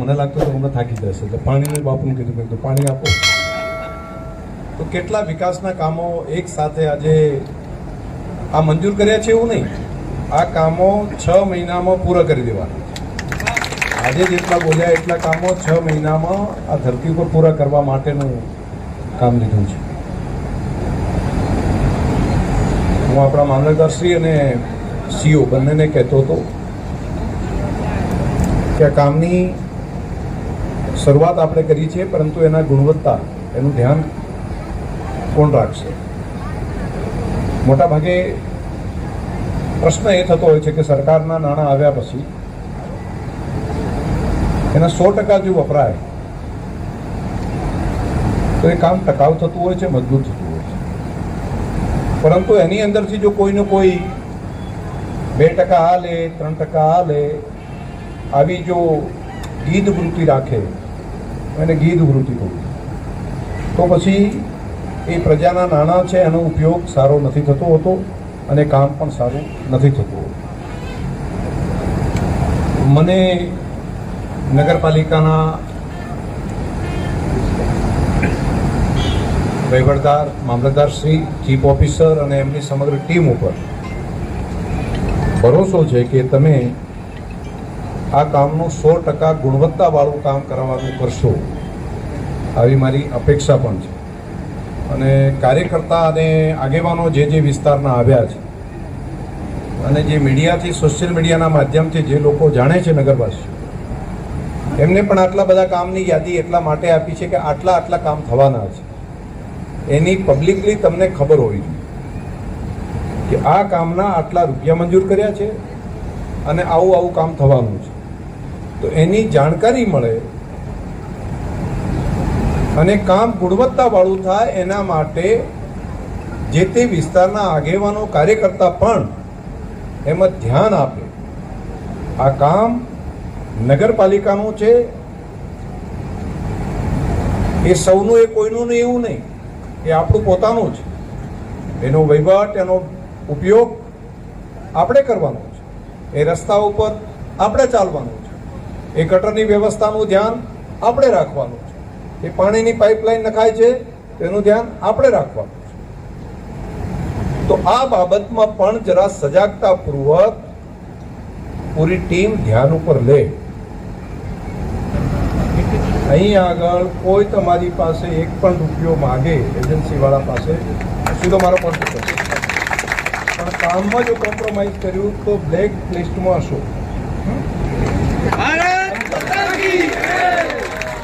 મને લાગતું તો હમણાં થાકી જશે. એટલે પાણીનું બાપુને કીધું મેં પાણી આપો. તો કેટલા વિકાસના કામો એક સાથે આજે આ મંજૂર કર્યા છે એવું નહીં. આ કામો છ મહિનામાં પૂરા કરી દેવાના. આજે જેટલા બોલ્યા એટલા કામો છ મહિનામાં આ ધરતી ઉપર પૂરા કરવા માટેનું કામ લીધું છે. હું આપણા મામલતદારશ્રી અને સીઓ બંનેને કહેતો હતો કે આ કામની શરૂઆત આપણે કરી છે, પરંતુ એના ગુણવત્તા એનું ધ્યાન કોણ રાખશે? મોટાભાગે પ્રશ્ન એ થતો હોય છે કે સરકારના નાણાં આવ્યા પછી એના સો ટકા જો વપરાય, તો એ કામ ટકાઉ થતું હોય છે, મજબૂત થતું હોય છે. પરંતુ એની અંદરથી જો કોઈનો કોઈ બે ટકા આ લે ત્રણ ટકા આ લે આવી જો ગીત વૃત્તિ રાખે એને ગીધ વૃત્તિ કહું તો પછી એ પ્રજાના નાણાં છે, એનો ઉપયોગ સારો નથી થતો હોતો અને કામ પણ સારું નથી થતું હોતું. મને નગરપાલિકાના વહીવટદાર મામલતદારશ્રી ચીફ ઓફિસર અને એમની સમગ્ર ટીમ ઉપર ભરોસો છે કે તમે આ કામનું સો ટકા ગુણવત્તાવાળું કામ કરાવવાનું કરશો, આવી મારી અપેક્ષા પણ છે. અને કાર્યકર્તા અને આગેવાનો જે જે વિસ્તારના આવ્યા છે, અને જે મીડિયાથી, સોશિયલ મીડિયાના માધ્યમથી જે લોકો જાણે છે નગરવાસીઓ, એમને પણ આટલા બધા કામની યાદી એટલા માટે આપી છે કે આટલા આટલા કામ થવાના છે. એની પબ્લિકલી તમને ખબર હોવી જોઈએ કે આ કામના આટલા રૂપિયા મંજૂર કર્યા છે અને આવું આવું કામ થવાનું છે. તો એની જાણકારી મળે. અને કામ ગુણવત્તાવાળું થાય એના માટે જે તે વિસ્તારના આગેવાનો, કાર્યકર્તા પણ એમાં ધ્યાન આપે. આ કામ નગરપાલિકાનું છે. એ સૌનું એ કોઈનું નહીં એવું નહીં. એ આપણું પોતાનું છે એનો વહીવટ, એનો ઉપયોગ આપણે કરવાનો છે. એ રસ્તા ઉપર આપણે ચાલવાનું એ ગટરની વ્યવસ્થાનું ધ્યાન આપણે રાખવાનું છે. એ પાણીની પાઇપલાઇન નખાય છે, તેનું ધ્યાન આપણે રાખવાનું છે. તો આ બાબતમાં પણ જરા સજાગતાપૂર્વક પૂરી ટીમ ધ્યાન ઉપર લે. અહીં આગળ કોઈ તમારી પાસે એક પણ રૂપિયો માગે, એજન્સીવાળા પાસે, સીધો મારો પોઈન્ટ કરશે પણ કામમાં જો કોમ્પ્રોમાઇઝ કર્યું, તો બ્લેક લિસ્ટમાં હશો.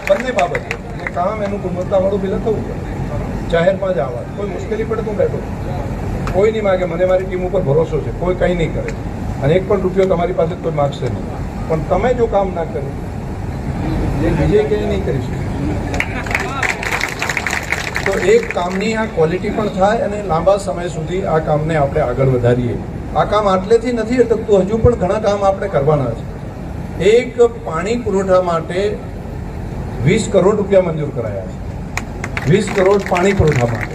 બંને બાબતે. અને કામ એનું ગુણવત્તાવાળું બિલ થવું પડે. જાહેરમાં જ આવવા કોઈ મુશ્કેલી પડે તો બેઠો કોઈ નહીં માગે મને મારી ટીમ ઉપર ભરોસો છે. કોઈ કંઈ નહીં કરે. અને એક પણ રૂપિયો તમારી પાસે કોઈ માગશે નહીં. પણ તમે જો કામ ના કર્યું એ બીજે કંઈ નહીં કરી શકે. તો એક કામની આ ક્વોલિટી પણ થાય અને લાંબા સમય સુધી આ કામને આપણે આગળ વધારીએ. આ કામ આટલેથી નથી અટકતું. હજુ પણ ઘણા કામ આપણે કરવાના છે. એક પાણી પુરવઠા માટે વીસ કરોડ રૂપિયા મંજૂર કરાયા છે. વીસ કરોડ પાણી પુરવઠા માટે.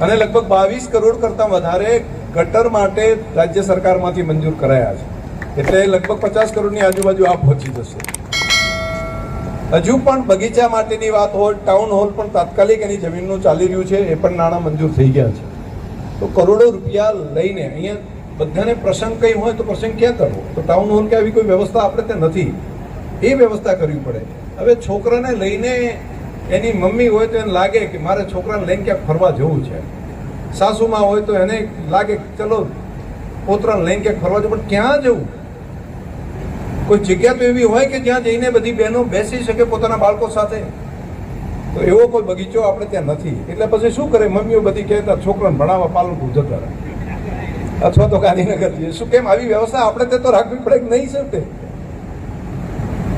અને લગભગ બાવીસ કરોડ કરતાં વધારે ગટર માટે રાજ્ય સરકારમાંથી મંજૂર કરાયા છે. એટલે લગભગ પચાસ કરોડની આજુબાજુ આ પહોંચી જશે. હજુ પણ બગીચા માટેની વાત હોય ટાઉન હોલ પણ તાત્કાલિક એની જમીનનું ચાલી રહ્યું છે, એ પણ નાણાં મંજૂર થઈ ગયા છે. તો કરોડો રૂપિયા લઈને અહીંયા બધાને પ્રસંગ કંઈ હોય તો પ્રસંગ ક્યાં કરવો? તો ટાઉન હોલ કે આવી કોઈ વ્યવસ્થા આપણે ત્યાં નથી. એ વ્યવસ્થા કરવી પડે. હવે છોકરાને લઈને એની મમ્મી હોય તો એને લાગે કે મારે છોકરાને લઈને ક્યાંક ફરવા જવું છે. સાસુમાં હોય તો એને લાગે કે ચલો, પોતરાને લઈને ક્યાંક ફરવા જવું, પણ ક્યાં જવું? કોઈ જગ્યા તો એવી હોય કે જ્યાં જઈને બધી બહેનો બેસી શકે પોતાના બાળકો સાથે? તો એવો કોઈ બગીચો આપણે ત્યાં નથી. એટલે પછી શું કરે? મમ્મીઓ બધી કહેતા, છોકરાને ભણાવવા પાલનપુર જતા અથવા તો ગાંધીનગર જઈએ. શું કેમ? આવી વ્યવસ્થા આપણે તે તો રાખવી પડે કે નહીં, સર, તે?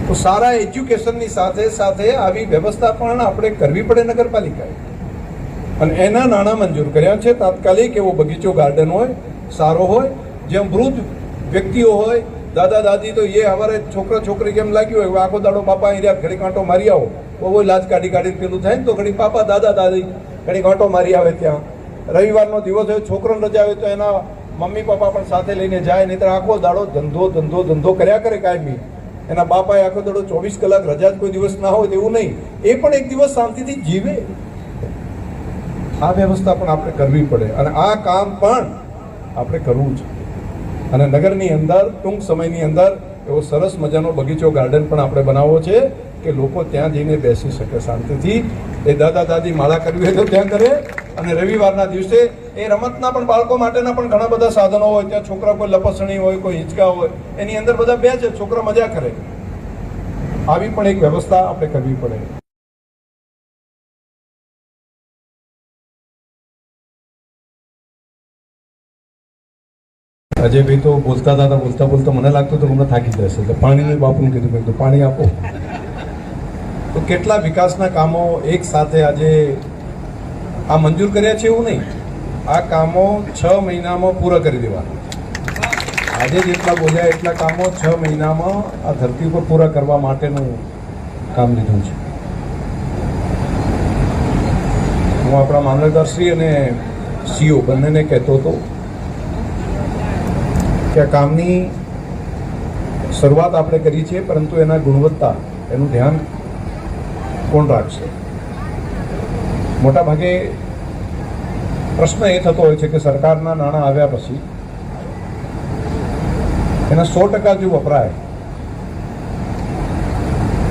તો સારા એજ્યુકેશનની સાથે સાથે આવી વ્યવસ્થા પણ આપણે કરવી પડે નગરપાલિકાએ. અને એના નાણાં મંજૂર કર્યા છે. તાત્કાલિક એવો બગીચો ગાર્ડન હોય, સારો હોય જેમ વૃદ્ધ વ્યક્તિઓ હોય, દાદા, દાદી તો એ અમારે છોકરા, છોકરી કેમ લાગ્યું હોય, આખો દાડો બાપા અહીં રહ્યા, ઘડી કાંટો મારી આવો. બહુ લાજ કાઢી કાઢી પેલું થાય ને તો ઘડી પાપા, દાદા, દાદી, ઘડી કાંટો મારી આવે ત્યાં. રવિવારનો દિવસ હોય, છોકરાને રજા હોય તો એના મમ્મી, પપ્પા પણ સાથે લઈને જાય નહીં આખો દાડો ધંધો ધંધો ધંધો કર્યા કરે કાયમી. એના બાપાએ આખો દડો ચોવીસ કલાક રજા કોઈ દિવસ ના હોય તેવું નહીં. એ પણ એક દિવસ શાંતિથી જીવે. આ વ્યવસ્થા પણ આપણે કરવી પડે અને આ કામ પણ આપણે કરવું છે અને નગરની અંદર, ટૂંક સમયની અંદર એવો સરસ મજાનો બગીચો, ગાર્ડન પણ આપણે બનાવવો છે. કે લોકો ત્યાં જઈને બેસી શકે શાંતિથી. એ દાદા દાદી માળા કરવી હોય તો ત્યાં કરે. અને રવિવારના દિવસે એ રમતના પણ બાળકો માટેના પણ ઘણા બધા સાધનો હોય. ત્યાં છોકરા કોઈ લપસણી હોય, કોઈ હિંચકા હોય. એની અંદર બધા બે છે. છોકરા મજા કરે. આવી પણ એક વ્યવસ્થા આપણે કરવી પડે. અજયભાઈ તો બોલતા હતા, બોલતા બોલતા મને લાગતું હતું હમણાં થાકી જશે. એટલે પાણીનું બાપુને કીધું કીધું, પાણી આપો. તો કેટલા વિકાસના કામો એક સાથે આજે આ મંજૂર કર્યા છે એવું નહીં? આ કામો છ મહિનામાં પૂરા કરી દેવાના. આજે જેટલા બોલ્યા એટલા કામો છ મહિનામાં આ ધરતી ઉપર પૂરા કરવા માટેનું કામ લીધું છે. હું આપણા મામલતદારશ્રી અને સીઓ બંનેને કહેતો હતો કે આ કામની શરૂઆત આપણે કરી છે, પરંતુ એના ગુણવત્તા એનું ધ્યાન કોણ રાખશે? મોટા ભાગે પ્રશ્ન એ થતો હોય છે કે સરકારના નાણાં આવ્યા પછી એના સો ટકા જો વપરાય,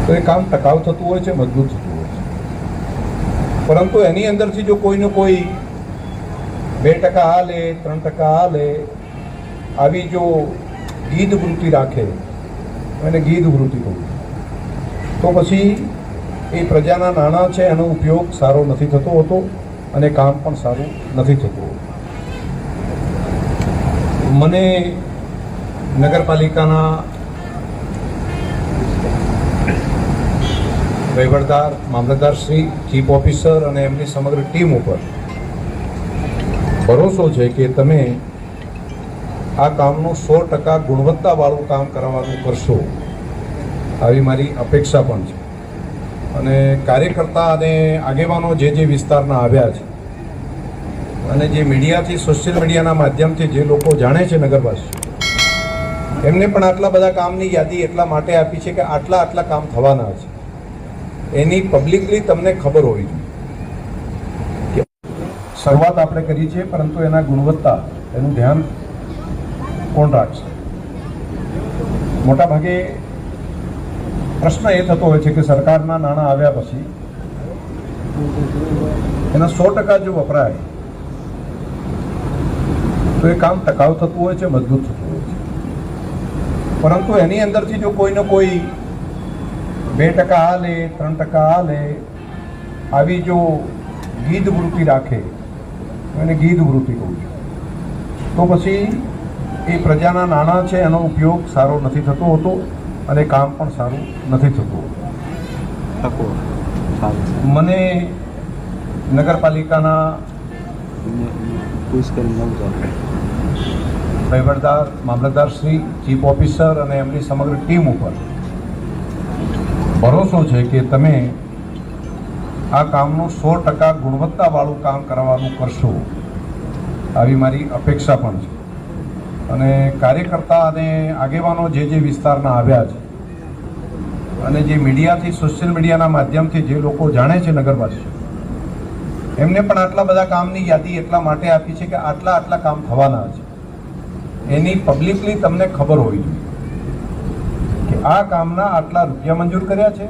તો એ કામ ટકાઉ થતું હોય છે, મજબૂત થતું હોય છે. પરંતુ એની અંદરથી જો કોઈનો કોઈ બે ટકા આ લે, ત્રણ ટકા આ લે, આવી જો ગીધ વૃત્તિ રાખે, એને ગીધ વૃત્તિ કહું તો પછી એ પ્રજાના નાણાં છે, એનો ઉપયોગ સારો નથી થતો હોતો અને કામ પણ સારું નથી થતું. મને નગરપાલિકાના વહીવટદાર, મામલતદાર શ્રી, ચીફ ઓફિસર અને એમની સમગ્ર ટીમ ઉપર ભરોસો છે કે તમે આ કામનું સો ટકા ગુણવત્તાવાળું કામ કરાવવાનું કરશો, આવી મારી અપેક્ષા પણ છે અને કાર્યકર્તા અને આગેવાનો જે જે વિસ્તારના આવ્યા છે અને જે મીડિયાથી, સોશિયલ મીડિયાના માધ્યમથી જે લોકો જાણે છે નગરવાસી, એમને પણ આટલા બધા કામની યાદી એટલા માટે આપી છે કે આટલા આટલા કામ થવાના છે. એની પબ્લિકલી તમને ખબર હોવી જોઈએ શરૂઆત આપણે કરી છે, પરંતુ એના ગુણવત્તા, એનું ધ્યાન કોણ રાખશે? મોટા ભાગે પ્રશ્ન એ થતો હોય છે કે સરકારના નાણાં આવ્યા પછી એના સો ટકા જો વપરાય, તો એ કામ ટકાઉ થતું હોય છે, મજબૂત થતું હોય છે. પરંતુ એની અંદરથી જો કોઈને કોઈ બે ટકા આ લે ત્રણ ટકા આ લે આવી જો ગીધ વૃત્તિ રાખે એને ગીધ વૃત્તિ કહું છું. તો પછી એ પ્રજાના નાણાં છે, એનો ઉપયોગ સારો નથી થતો હોતો. અને કામ પણ સારું નથી થતું. મને નગરપાલિકાના વહીવટદાર મામલતદાર શ્રી ચીફ ઓફિસર અને એમની સમગ્ર ટીમ ઉપર ભરોસો છે કે તમે આ કામનું સો ટકા ગુણવત્તાવાળું કામ કરાવવાનું કરશો. આવી મારી અપેક્ષા પણ છે. અને કાર્યકર્તા અને આગેવાનો જે જે વિસ્તારના આવ્યા છે અને જે મીડિયાથી, સોશિયલ મીડિયાના માધ્યમથી જે લોકો જાણે છે નગરવાસીઓ, એમને પણ આટલા બધા કામની યાદી એટલા માટે આપી છે કે આટલા આટલા કામ થવાના છે. એની પબ્લિકલી તમને ખબર હોવી જોઈએ કે આ કામના આટલા રૂપિયા મંજૂર કર્યા છે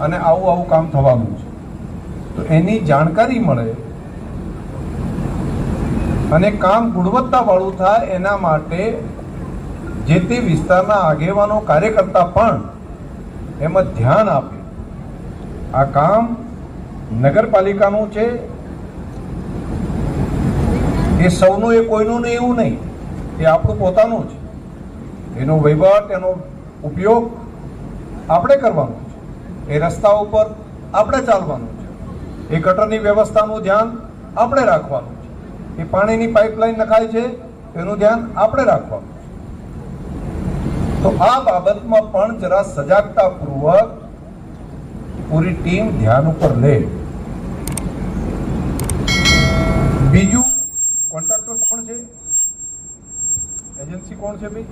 અને આવું આવું કામ થવાનું છે. તો એની જાણકારી મળે અને કામ ગુણવત્તાવાળું થાય એના માટે જે તે વિસ્તારના આગેવાનો, કાર્યકર્તા પણ એમાં ધ્યાન આપે. આ કામ નગરપાલિકાનું છે. એ સૌનું, એ કોઈનું નહીં એવું નહીં. એ આપણું પોતાનું છે એનો વહીવટ, એનો ઉપયોગ આપણે કરવાનો છે. એ રસ્તા ઉપર આપણે ચાલવાનું છે. એ ગટરની વ્યવસ્થાનું ધ્યાન આપણે રાખવાનું એ પાણીની પાઇપલાઇન નખાય છે એનું ધ્યાન આપણે રાખવાનું. તો આ બાબતમાં પણ જરા સજાગતાપૂર્વક પૂરી ટીમ ધ્યાન ઉપર લે. બીજું કોન્ટ્રાક્ટર કોણ છે? એજન્સી કોણ છે ભાઈ?